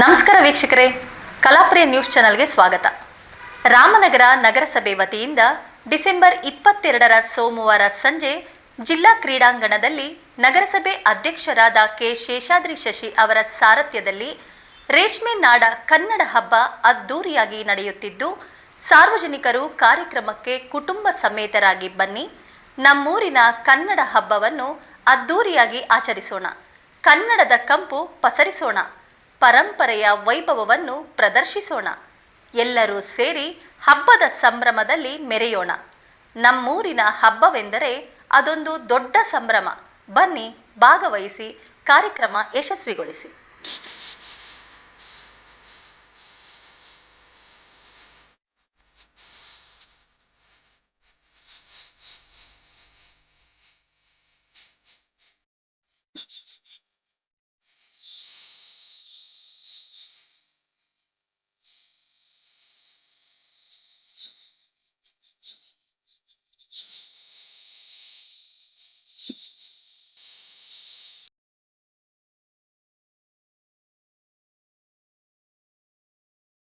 ನಮಸ್ಕಾರ ವೀಕ್ಷಕರೇ, ಕಲಾಪ್ರಿಯ ನ್ಯೂಸ್ ಚಾನೆಲ್ಗೆ ಸ್ವಾಗತ. ರಾಮನಗರ ನಗರಸಭೆ ವತಿಯಿಂದ ಡಿಸೆಂಬರ್ ಇಪ್ಪತ್ತೆರಡರ ಸೋಮವಾರ ಸಂಜೆ ಜಿಲ್ಲಾ ಕ್ರೀಡಾಂಗಣದಲ್ಲಿ ನಗರಸಭೆ ಅಧ್ಯಕ್ಷರಾದ ಕೆ ಶೇಷಾದ್ರಿ ಶಶಿ ಅವರ ಸಾರಥ್ಯದಲ್ಲಿ ರೇಷ್ಮೆ ನಾಡ ಕನ್ನಡ ಹಬ್ಬ ಅದ್ದೂರಿಯಾಗಿ ನಡೆಯುತ್ತಿದ್ದು ಸಾರ್ವಜನಿಕರು ಕಾರ್ಯಕ್ರಮಕ್ಕೆ ಕುಟುಂಬ ಸಮೇತರಾಗಿ ಬನ್ನಿ. ನಮ್ಮೂರಿನ ಕನ್ನಡ ಹಬ್ಬವನ್ನು ಅದ್ದೂರಿಯಾಗಿ ಆಚರಿಸೋಣ. ಕನ್ನಡದ ಕಂಪು ಪಸರಿಸೋಣ. ಪರಂಪರೆಯ ವೈಭವವನ್ನು ಪ್ರದರ್ಶಿಸೋಣ. ಎಲ್ಲರೂ ಸೇರಿ ಹಬ್ಬದ ಸಂಭ್ರಮದಲ್ಲಿ ಮೆರೆಯೋಣ. ನಮ್ಮೂರಿನ ಹಬ್ಬವೆಂದರೆ ಅದೊಂದು ದೊಡ್ಡ ಸಂಭ್ರಮ. ಬನ್ನಿ ಭಾಗವಹಿಸಿ ಕಾರ್ಯಕ್ರಮ ಯಶಸ್ವಿಗೊಳಿಸಿ.